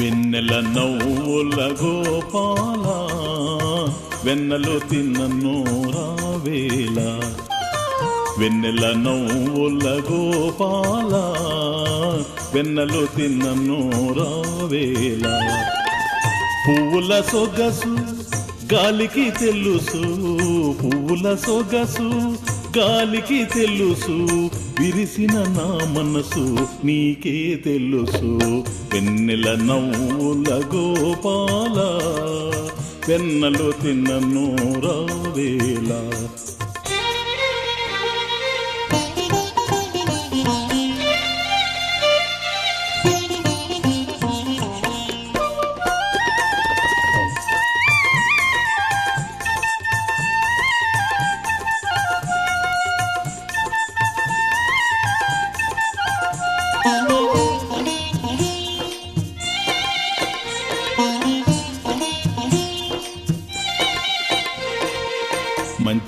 వెన్నెల నవ్వుల గోపాల వెన్నెలు తిన్నను రావేళ. వెన్నెల నవ్వుల గోపాల. వెన్నెలు తిన్నను రావేళ. పువ్వుల సొగసు గాలికి తెలుసు. పువ్వుల సొగసు గాలికి తెలుసు. విరిసిన నా మనసు నీకే తెలుసు. వెన్నెల నవ్వుల గోపాల. వెన్నెలు తిన్నను రావేలా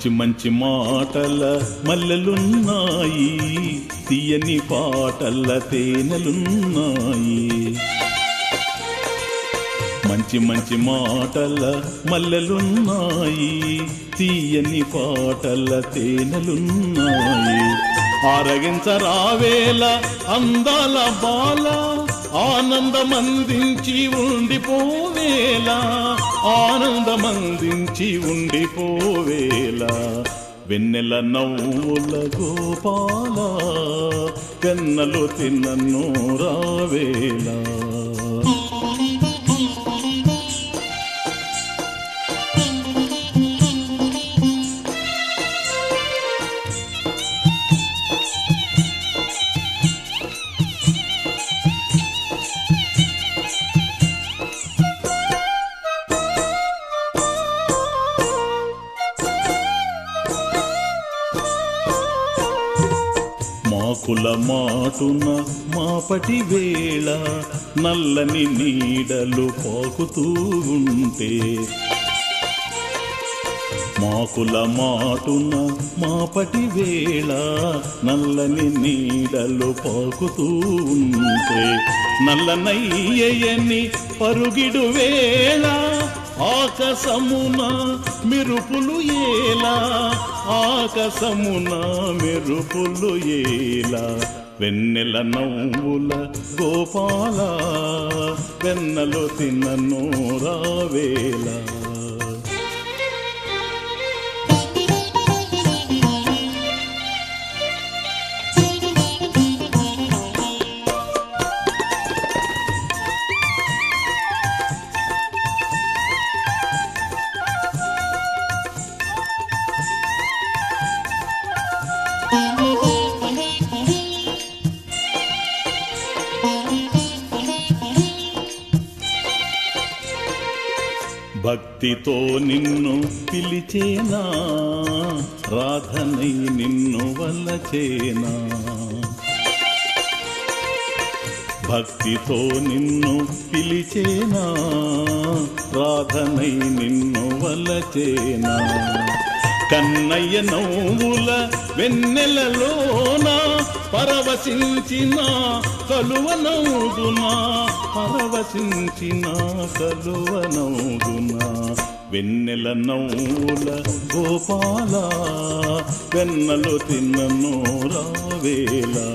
మంచి మంచి మాటల మల్లెలున్నాయి తీయని పాటల తేనెలున్నాయి. మంచి మంచి మాటల మల్లెలున్నాయి తీయని పాటల తేనెలున్నాయి. ఆరగించరావేల అందాల బాల ఆనందమందించి ఉండిపోవేలా ఆనందమందించి ఉండిపోవేలా. వెన్నెల నవ్వుల గోపాల కన్నలు తిన్నను రావేలా కుల మాటున మాపటి వేళ నల్లని నీడలు పాకుతూ ఉంటే. మాకుల మాటున మాపటి వేళ నల్లని నీడలు పాకుతూ ఉంటే. నల్లనయ్యని పరుగిడు వేళ ఆకాశమున మెరుపులు ఏలా ఆకాశమున మెరుపులు ఏలా. వెన్నెల నవ్వుల గోపాల వెన్నెలు తిన్నను రావేలా భక్తితో నిన్ను పిలిచేనా? రాధనై నిన్ను వలచేనా? భక్తితో నిన్ను పిలిచేనా? రాధనై నిన్ను వలచేనా? కన్నయ్య నవ్వుల వెన్నెలలోనా? పరవశించిన కలువనౌదునా పరవశించిన కలువనౌదునా వెన్నెల నవ్వుల గోపాల వెన్నలు తిన్న నోరావేలా